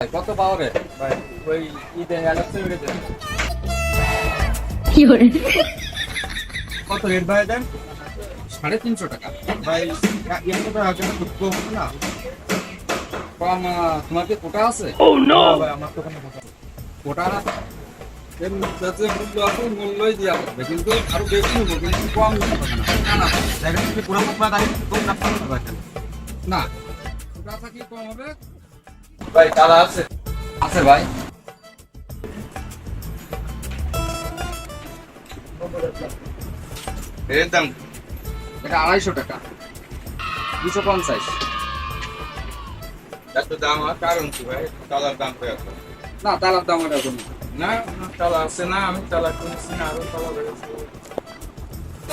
কত পাওয়ারে ভাই ওই，কত রেট ভাই দেন সাড়ে তিনশো টাকা। ভাই এর মতো আগে খুব কম না? কম তোমার কি কোটা আছে? না ভাই আমার তো কোনো কোটা না? এর যাতে মূল্য আছে মূল্যই দেওয়া হবে। কিন্তু আরও বেশি নেব কিন্তু কম না। না জায়গা থেকে পুরো মুখ দাঁড়িয়ে কম না। না। কোটা কম হবে। ভাই তারা আছে। আছে ভাই। এর দাম এটা আড়াইশো টাকা। দুশো পঞ্চাশ। এত দাম হওয়ার কারণ কি ভাই? তালার দাম তো এত। না তালার দাম এটা কোনো না তালা আছে না আমি তালা কিনছি না আরও তালা বেড়েছে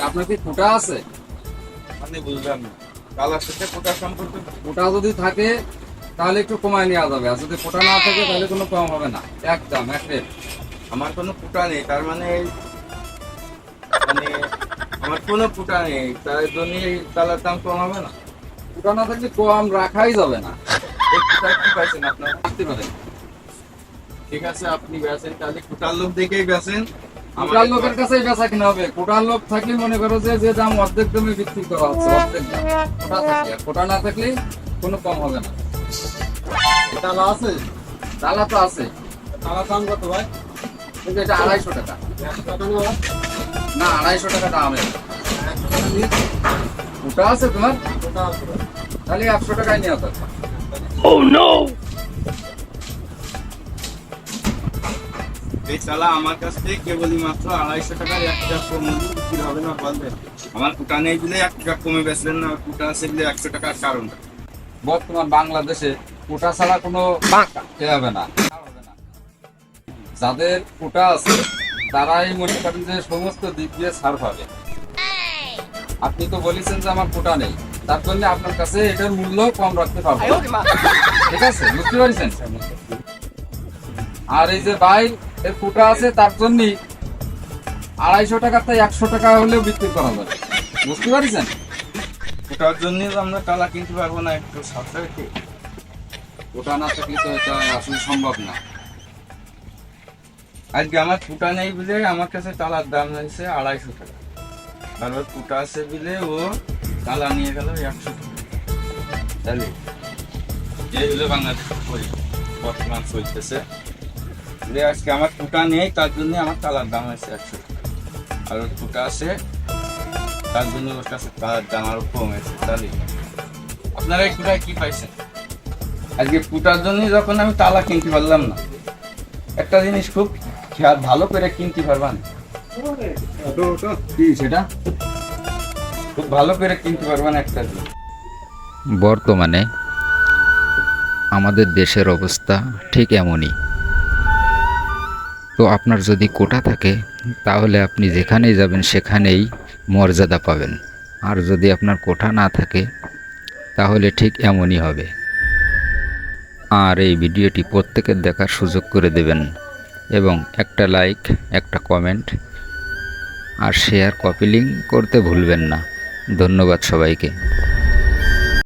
আপনার কি কোটা আছে? মানে বুঝলাম না। তালার সাথে কোটা সম্পর্কে কোটা যদি থাকে তাহলে একটু কমায় নেওয়া যাবে। আর যদি কোটা না থাকে তাহলে কোনো কম হবে না। একদম এক রেট আমার কোনো ফুটা নেই তার মানে মানে আমার কোনো ফুটা নেই তার জন্য তালার দাম কম হবে না। কোটা না থাকলে কম রাখাই যাবে না। কি পাইছেন আপনারা? রাখতে পারেন। ঠিক আছে আপনি বেচেন তাহলে ফুটার লোক দেখেই বেচেন। কোটার লোকের কাছেই বেচা কিনা হবে। কোটার লোক থাকলে মনে করো যে যে দাম অর্ধেক দামে বিক্রি করা হচ্ছে অর্ধেক দাম। কোটা থাকলে কোটা না থাকলে কোনো কম হবে না। তালা আছে? তালা তো আছে। দাম কত ভাই? কিন্তু এটা আড়াইশো টাকা। না আড়াইশো টাকা দাম। এটা আছে তোমার? ফুটা আছে ভাই। তাহলে একশো টাকায় নিয়ে আসতে এই চালা আমার কাছ থেকে কেবলই মাত্র আড়াইশো টাকার এক টাকা কম বিক্রি হবে না বলবেন আমার কুটা নেই বলে এক টাকা কমে বেচলেন না কুটা আছে বলে একশো টাকার কারণ বর্তমান বাংলাদেশে কোটা ছাড়া কোনো হবে না। না। যাদের কোটা আছে তারাই মনে করেন যে সমস্ত দিক দিয়ে ছাড় পাবে। আপনি তো বলেছেন যে আমার কোটা নেই। তার জন্য আপনার কাছে এটার মূল্য কম রাখতে পারব। ঠিক আছে? বুঝতে পারছেন? আর এই যে বাইর এর কোটা আছে তার জন্য আড়াইশো টাকার তাই একশো টাকা হলেও বিক্রি করা যাবে। বুঝতে পারছেন? কুটার জন্য আমরা তালা কিনতে পারব না একটু সাথে কোটা না থাকলে তো এটা আসলে সম্ভব না। আজকে আমার কুটা নেই বলে আমার কাছে তালার দাম নিয়েছে আড়াইশো টাকা। আর ওর কুটা আছে বলে ও তালা নিয়ে গেল একশো টাকা। তাহলে এই হলো বাংলাদেশ বর্তমান চলতেছে। যে আজকে আমার কুটা নেই, তার জন্য আমার তালার দাম হয়েছে একশো আর ওর কুটা আছে, তার জন্য ওর কাছে তালার দাম আরও কমেছে তাহলে আপনারা এই কুটায় কি পাইছেন? আজকে কুটার জন্য যখন আমি তালা কিনতে পারলাম না, একটা জিনিস খুব খেয়াল ভালো করে কিনতে পারবেন সেটা? খুব ভালো করে কিনতে পারবেন একটা জিনিস। বর্তমানে আমাদের দেশের অবস্থা ঠিক এমনই। তো আপনার যদি কোটা থাকে, তাহলে আপনি যেখানেই যাবেন সেখানেই মর্যাদা পাবেন। আর যদি আপনার কোটা না থাকে, তাহলে ঠিক এমনই হবে। আর এই ভিডিওটি প্রত্যেকের দেখার সুযোগ করে দেবেন এবং একটা লাইক, একটা কমেন্ট আর শেয়ার কপি লিঙ্ক করতে ভুলবেন না। ধন্যবাদ সবাইকে।